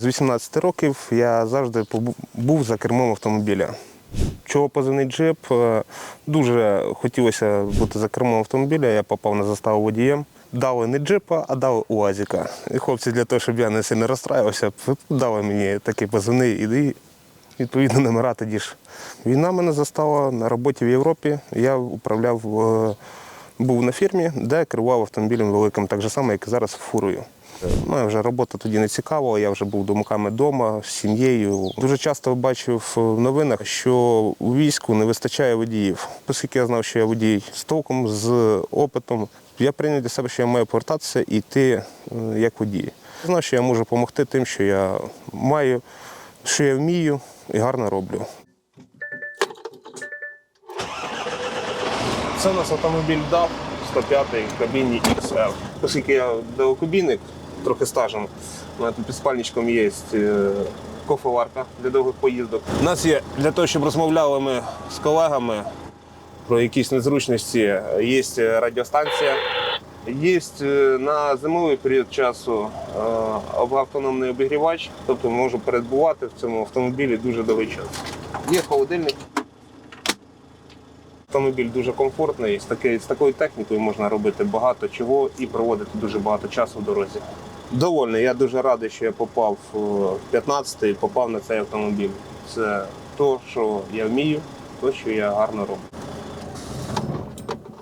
З 18 років я завжди був за кермом автомобіля. Чого позивний джип? Е, Дуже хотілося бути за кермом автомобіля. Я попав на заставу водієм. Дали не джипа, а дали УАЗіка. І хлопці, для того, щоб я не сильно розстраювався, дали мені такий позивний і відповідно номера тоді ж. Війна мене застала на роботі в Європі. Я управляв, е, був на фірмі, де керував автомобілем великим, так же само, як і зараз фурою. Ну, вже робота тоді не цікавила, я вже був думками вдома, з сім'єю. Дуже часто бачив в новинах, що у війську не вистачає водіїв. Оскільки я знав, що я водій з толком, з опитом, я прийняв для себе, що я маю повертатися і йти е, як водій. Знав, що я можу допомогти тим, що я маю, що я вмію і гарно роблю. Це у нас автомобіль DAF 105 в кабіні XL. Оскільки я далекобійник, трохи стажем, у мене під спальничком є е, кофеварка для довгих поїздок. У нас є для того, щоб розмовляли ми з колегами про якісь незручності, є радіостанція. Є е, на зимовий період часу е, автономний обігрівач, тобто можу передбувати в цьому автомобілі дуже довгий час. Є холодильник. Автомобіль дуже комфортний. З, таки, з такою технікою можна робити багато чого і проводити дуже багато часу в дорозі. Довольний. Я дуже радий, що я попав в 15-й, попав на цей автомобіль. Це то, що я вмію, то, що я гарно роблю.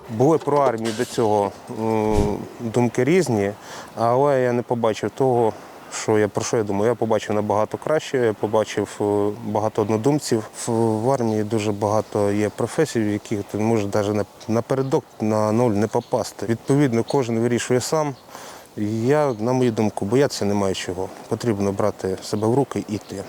Були про армію до цього думки різні, але я не побачив того, що я про що я думаю. Я побачив набагато краще, я побачив е, багато однодумців. В, армії дуже багато є професій, в яких ти можеш навіть напередок на нуль не попасти. Відповідно, кожен вирішує сам. Я, на мою думку, боятися немає чого. Потрібно брати себе в руки і йти.